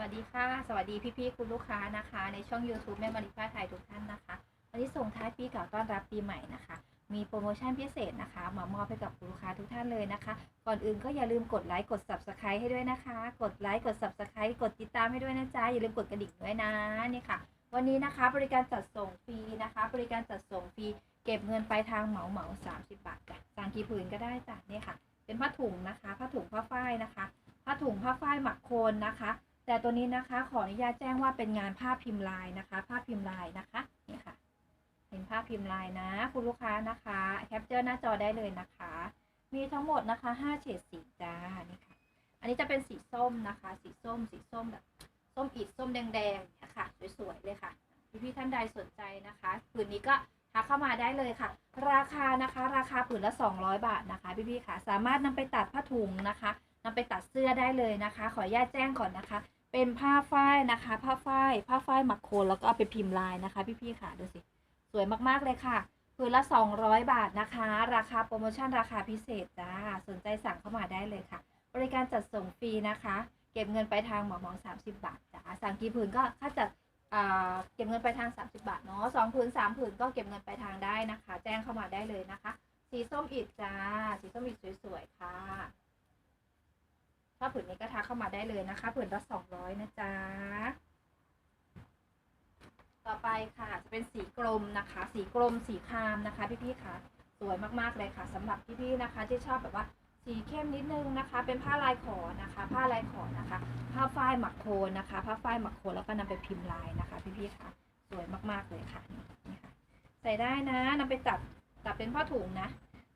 วัสดีค่ะ สวัสดีพี่ๆคุณลูกค้านะคะ ในช่อง YouTube แม่มาริฟ้าไทยทุกท่านนะคะ วันนี้ส่งท้ายปีเก่าต้อนรับปีใหม่นะคะ มีโปรโมชั่นพิเศษนะคะ มามอบให้กับคุณลูกค้าทุกท่านเลยนะคะ ก่อนอื่นก็อย่าลืมกดไลค์ กด Subscribe ให้ด้วยนะคะ กดไลค์ กด Subscribe กดติดตามให้ด้วยนะจ๊ะ อย่าลืมกดกระดิ่งด้วยนะนี่ค่ะ วันนี้นะคะบริการจัดส่งฟรีนะคะ บริการจัดส่งฟรี เก็บเงินปลายทางเหมาเหมา30บาทจ้ะสั่งกี่ผืนก็ได้จ้ะนี่ค่ะ เป็นผ้าถุงนะคะ ผ้าถุงผ้าฝ้ายนะคะ ผ้าถุงผ้าฝ้ายหมักโคนนะคะ แต่ตัวนี้นะคะขออนุญาตแจ้งว่าเป็นงานผ้าพิมพ์ลายนะคะผ้าพิมพ์ลายนะคะนี่ค่ะ เป็นผ้าพิมพ์ลายนะ คุณลูกค้านะคะแคปเจอร์หน้าจอได้เลยนะคะ มีทั้งหมดนะคะ5เฉดสีจ้านี่ค่ะ อันนี้จะเป็นสีส้มนะคะ สีส้ม สีส้มแบบส้มอิดส้มแดงๆเนี่ยค่ะสวยๆเลยค่ะพี่ๆท่านใดสนใจนะคะผืนนี้ก็ทักเข้ามาได้เลยค่ะ ราคานะคะ ราคาผืนละ 200 บาทนะคะ พี่ๆค่ะ สามารถนำไปตัดผ้าถุงนะคะนำไปตัดเสื้อได้เลยนะคะ ขออนุญาตแจ้งก่อนนะคะ เป็นผ้าฝ้ายนะคะ ผ้าฝ้ายผ้าฝ้ายหมักโคนแล้วก็เอาไปพิมพ์ลายนะคะ พี่ๆค่ะดูสิสวยมากๆเลยค่ะผืนละ 200 บาทนะคะ ราคาโปรโมชั่นราคาพิเศษจ้าสนใจสั่งเข้ามาได้เลยค่ะ บริการจัดส่งฟรีนะคะ เก็บเงินไปลายทางหมอมอง30 บาทจ้าสั่งกี่ผืนก็ค่าจัดเก็บเงินไปลายทาง 30 บาทเนาะสองผืนสามผืนก็เก็บเงินไปลายทางได้นะคะ แจ้งเข้ามาได้เลยนะคะ สีส้มอิดจ้า สีส้มอิดสวยๆค่ะ ถ้าผืนนี้ก็ทักเข้ามาได้เลยนะคะผืนละ200นะจ๊ะ ต่อไปค่ะจะเป็นสีกลมนะคะ สีกลมสีครามนะคะพี่ๆค่ะ สวยมากๆเลยค่ะสำหรับพี่ๆนะคะ ที่ชอบแบบว่าสีเข้มนิดนึงนะคะ เป็นผ้าลายขอนะคะ ผ้าลายขอนะคะ ผ้าฝ้ายหมักโคนนะคะ ผ้าฝ้ายหมักโคนแล้วก็นำไปพิมพ์ลายนะคะ พี่ๆค่ะ สวยมากๆเลยค่ะนี่ค่ะ ใส่ได้นะนำไปตัดตัดเป็นผ้าถุงนะ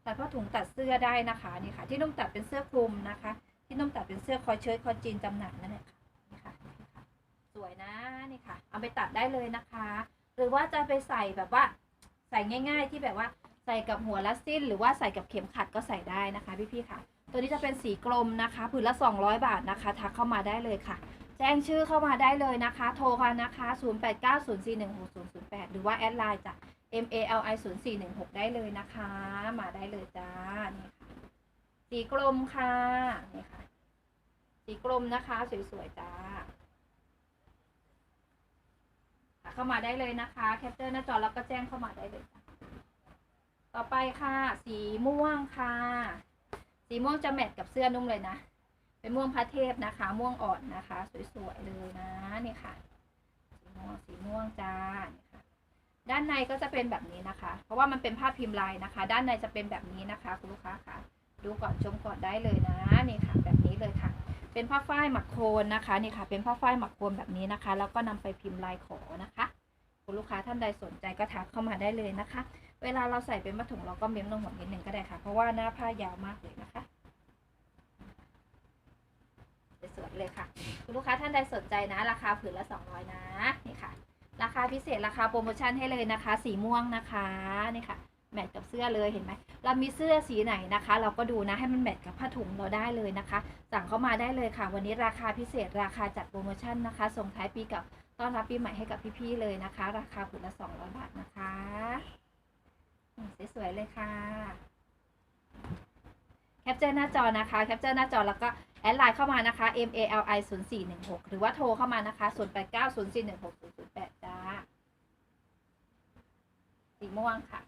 ตัดผ้าถุงตัดเสื้อได้นะคะนี่ค่ะ ที่นุ่มตัดเป็นเสื้อคลุมนะคะี่นุ่มตัดเป็นเสื้อคอเชิ้ตคอจีนจำหน่ายนั่นแหละค่ะนี่ค่ะนี่ค่ะสวยนะนี่ค่ะ เอาไปตัดได้เลยนะคะ หรือว่าจะไปใส่แบบว่าใส่ง่าย ๆ ที่แบบว่าใส่กับหัวลัสซินหรือว่าใส่กับเข็มขัดก็ใส่ได้นะคะพี่ๆค่ะ ตัวนี้จะเป็นสีกลมนะคะผืนละ 200 บาทนะคะ ทักเข้ามาได้เลยค่ะ แจ้งชื่อเข้ามาได้เลยนะคะ โทรกันนะคะ 0890416008 หรือว่าแอดไลน์จาก M A L I 0416ได้เลยนะคะ มาได้เลยจ้า นี่ค่ะ สีกลมค่ะ นี่ค่ะ สีกลมนะคะ สวยๆจ้าเข้ามาได้เลยนะคะแคปเจอร์หน้าจอแล้วก็แจ้งเข้ามาได้เลยจ้ะต่อไปค่ะ สีม่วงค่ะ สีม่วงจะแมทกับเสื้อนุ่มเลยนะ เป็นม่วงพระเทพนะคะ ม่วงอ่อนนะคะ สวยๆเลยนะนี่ค่ะ สีม่วงสีม่วงจ้าด้านในก็จะเป็นแบบนี้นะคะ เพราะว่ามันเป็นผ้าพิมพ์ลายนะคะ ด้านในจะเป็นแบบนี้นะคะ คุณลูกค้าค่ะ ดูก่อนชมก่อนได้เลยนะนี่ค่ะ แบบนี้เลยค่ะ เป็นผ้าฝ้ายหมักโคนนะคะนี่ค่ะ เป็นผ้าฝ้ายหมักโคนแบบนี้นะคะ แล้วก็นำไปพิมพ์ลายขอนะคะคุณลูกค้าท่านใดสนใจก็ทักเข้ามาได้เลยนะคะ เวลาเราใส่เป็นผ้าถุงเราก็เม้มลงหัวนิดนึงก็ได้ค่ะ เพราะว่าหน้าผ้ายาวมากเลยนะคะสวยเลยค่ะคุณลูกค้าท่านใดสนใจนะ ราคาผืนละ 200 นะนี่ค่ะ ราคาพิเศษราคาโปรโมชั่นให้เลยนะคะ สีม่วงนะคะนี่ค่ะ แมทกับเสื้อเลยเห็นไหมเรามีเสื้อสีไหนนะคะ เราก็ดูนะให้มันแมทกับผ้าถุงเราได้เลยนะคะ สั่งเข้ามาได้เลยค่ะ วันนี้ราคาพิเศษราคาจัดโปรโมชั่นนะคะส่งท้ายปีก่าต้อนรับปีใหม่ให้กับพี่ๆเลยนะคะ ราคาผืนละ200บาทนะคะสวยๆเลยค่ะแคปเจอร์หน้าจอนะคะแคปเจอร์หน้าจอแล้วก็แอดไลน์เข้ามานะคะ M A L I 0 4 1 6 หรือว่าโทรเข้ามานะคะ0 8 9 0 4 1 6 0 0 8จ้าสีม่วงค่ะ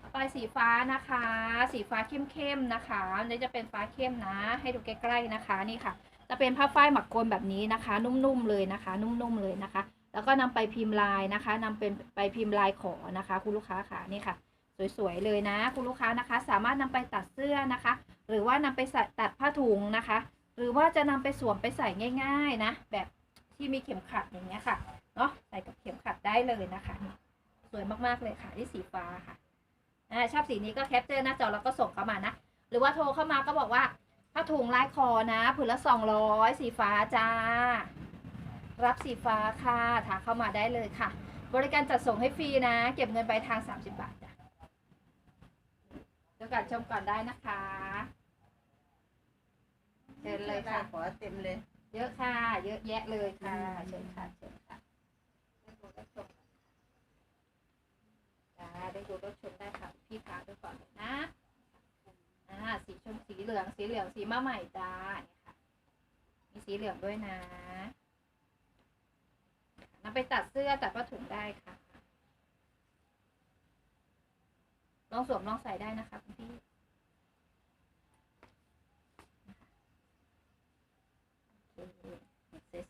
ต่อไป สีฟ้านะคะ สีฟ้าเข้มๆนะคะอันนี้จะเป็นฟ้าเข้มนะ ให้ดูใกล้ๆนะคะนี่ค่ะ จะเป็นผ้าฝ้ายหมักโคนแบบนี้นะคะ นุ่มๆเลยนะคะ นุ่มๆเลยนะคะ แล้วก็นำไปพิมพ์ลายนะคะนำเป็นไปพิมพ์ลายขอนะคะ คุณลูกค้าค่ะนี่ค่ะสวยๆเลยนะ คุณลูกค้านะคะ สามารถนำไปตัดเสื้อนะคะ หรือว่านำไปตัดผ้าถุงนะคะ หรือว่าจะนำไปสวมไปใส่ง่ายๆนะ แบบที่มีเข็มขัดอย่างเงี้ยค่ะเนาะใส่กับเข็มขัดได้เลยนะคะนี่สวยมากๆเลยค่ะที่สีฟ้าค่ะ ชอบสีนี้ก็แคปเจอร์หน้าจอแล้วก็ส่งเข้ามานะ หรือว่าโทรเข้ามาก็บอกว่าผ้าถุงลายคอนะผืนละสองร้อยสีฟ้าจ้า รับสีฟ้าค่ะถามเข้ามาได้เลยค่ะ บริการจัดส่งให้ฟรีนะ เก็บเงินไปลายทาง 30 บาทจ้ะเดี๋ยวก่อนชมก่อนได้นะคะเชิญเลยค่ะขอเต็มเลย เยอะค่ะ เยอะแยะเลยค่ะเชิญค่ะเชิญค่ะได้ดูได้ชมจ้าได้ดูได้ชมได้ค่ะ พี่พาไปก่อนเลยนะลืองสีเหลืองสีมาใหม่จ้าเนี่ยค่ะ มีสีเหลืองด้วยนะนำไปตัดเสื้อตัดผ้าถุงได้ค่ะ ลองสวมลองใส่ได้นะคะคุณพี่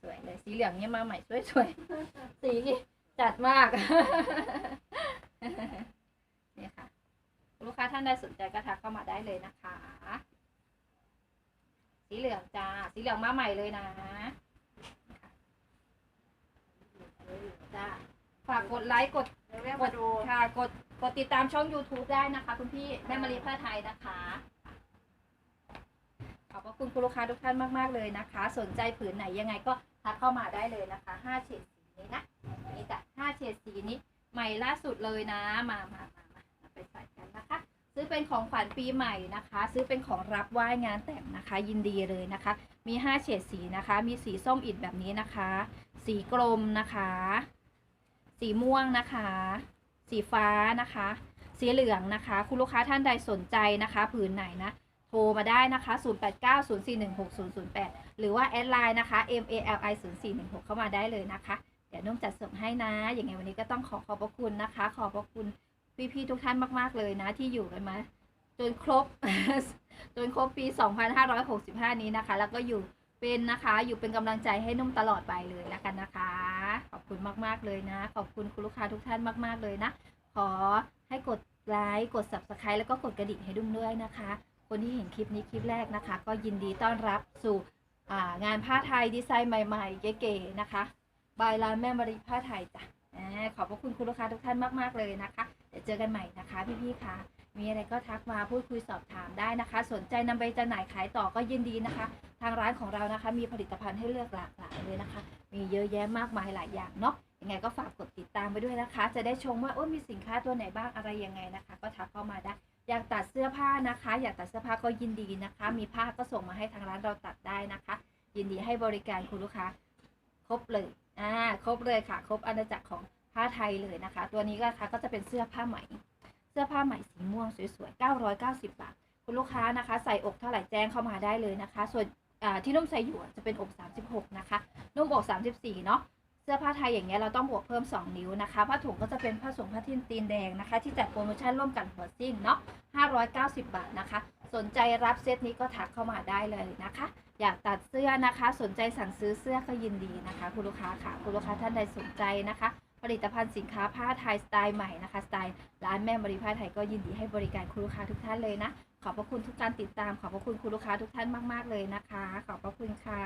สวยๆเลยสีเหลืองเนี่ยมาใหม่สวยๆสีจัดมาก กค้าท่านใดสนใจก็ทักเข้ามาได้เลยนะคะ สีเหลืองจ้า สีเหลืองมาใหม่เลยนะจ้าฝากกดไลค์กดกดค่ะกดกดติดตามช่อง YouTube ได้นะคะ คุณพี่แม่มารีผ้าไทยนะคะ ขอบพระคุณคุณลูกค้าทุกท่านมาก ๆ เลยนะคะ สนใจผืนไหนยังไงก็ทักเข้ามาได้เลยนะคะห้าเฉดสีนี้นะนี่จ้ะห้าเฉดสีนี้ใหม่ล่าสุดเลยนะ มามามามามาไปใส่ ซื้อเป็นของขวัญปีใหม่นะคะ ซื้อเป็นของรับไหว้งานแต่งนะคะ ยินดีเลยนะคะ มีห้าเฉดสีนะคะ มีสีส้มอิดแบบนี้นะคะ สีกรมนะคะ สีม่วงนะคะ สีฟ้านะคะ สีเหลืองนะคะ คุณลูกค้าท่านใดสนใจนะคะ ผืนไหนนะโทรมาได้นะคะ 0890416008 หรือว่าแอดไลน์นะคะ MALI 0416เข้ามาได้เลยนะคะ เดี๋ยวนุ่มจัดส่งให้นะ อย่างไงวันนี้ก็ต้องขอขอบพระคุณนะคะ ขอบพระคุณ พี่ๆทุกท่านมาก ๆ เลยนะ ที่อยู่กันมาจนครบ จนครบปี 2565 นี้นะคะ แล้วก็อยู่เป็นนะคะ อยู่เป็นกำลังใจให้นุ่มตลอดไปเลยแล้วกันนะคะ ขอบคุณมาก ๆ เลยนะ ขอบคุณคุณลูกค้าทุกท่านมาก ๆ เลยนะ ขอให้กดไลค์กด subscribe แล้วก็กดกระดิ่งให้ดุ้มด้วยนะคะ คนที่เห็นคลิปนี้คลิปแรกนะคะ ก็ยินดีต้อนรับสู่งานผ้าไทยดีไซน์ใหม่ๆเก๋ๆนะคะบายร้านแม่มาริผ้าไทยจ้ะอ่าขอบพระคุณคุณลูกค้าทุกท่านมาก ๆ เลยนะคะ ดี๋ยวเจอกันใหม่นะคะพี่ๆค่ะ มีอะไรก็ทักมาพูดคุยสอบถามได้นะคะ สนใจนำไปจำหน่ายขายต่อก็ยินดีนะคะ ทางร้านของเรานะคะ มีผลิตภัณฑ์ให้เลือกหลากหลายเลยนะคะ มีเยอะแยะมากมายหลายอย่างเนาะยังไงก็ฝากกดติดตามไปด้วยนะคะ จะได้ชมว่าโอ้มีสินค้าตัวไหนบ้างอะไรยังไงนะคะ ก็ทักเข้ามาได้อยากตัดเสื้อผ้านะคะ อยากตัดเสื้อผ้าก็ยินดีนะคะ มีผ้าก็ส่งมาให้ทางร้านเราตัดได้นะคะ ยินดีให้บริการคุณลูกค้า ครบเลยอ่าครบเลยค่ะ ครบอาณาจักรของ ผ้าไทยเลยนะคะ ตัวนี้ก็คะก็จะเป็นเสื้อผ้าไหม เสื้อผ้าไหมสีม่วงสวยๆ990 บาท คุณลูกค้านะคะ ใส่อกเท่าไหร่แจ้งเข้ามาได้เลยนะคะ ส่วนที่นุ่มใส่อยู่จะเป็นอก 36 นะคะ นุ่มอก 34 เนาะเสื้อผ้าไทยอย่างเงี้ยเราต้องบวกเพิ่ม 2 นิ้วนะคะ ผ้าถุงก็จะเป็นผ้าสงผ้าทิ้นตีนแดงนะคะ ที่จัดโปรโมชั่นร่วมกันหัวซิ่งเนาะ 590 บาทนะคะ สนใจรับเซตนี้ก็ทักเข้ามาได้เลยนะคะ อยากตัดเสื้อนะคะ สนใจสั่งซื้อเสื้อก็ยินดีนะคะ คุณลูกค้าค่ะ คุณลูกค้าท่านใดสนใจนะคะ ผลิตภัณฑ์สินค้าผ้าไทยสไตล์ใหม่นะคะสไตล์ร้านแม่บริผ้าไทยก็ยินดีให้บริการคุณลูกค้าทุกท่านเลยนะ ขอบพระคุณทุกการติดตาม ขอบพระคุณคุณลูกค้าทุกท่านมาก ๆ เลยนะคะ ขอบพระคุณค่ะ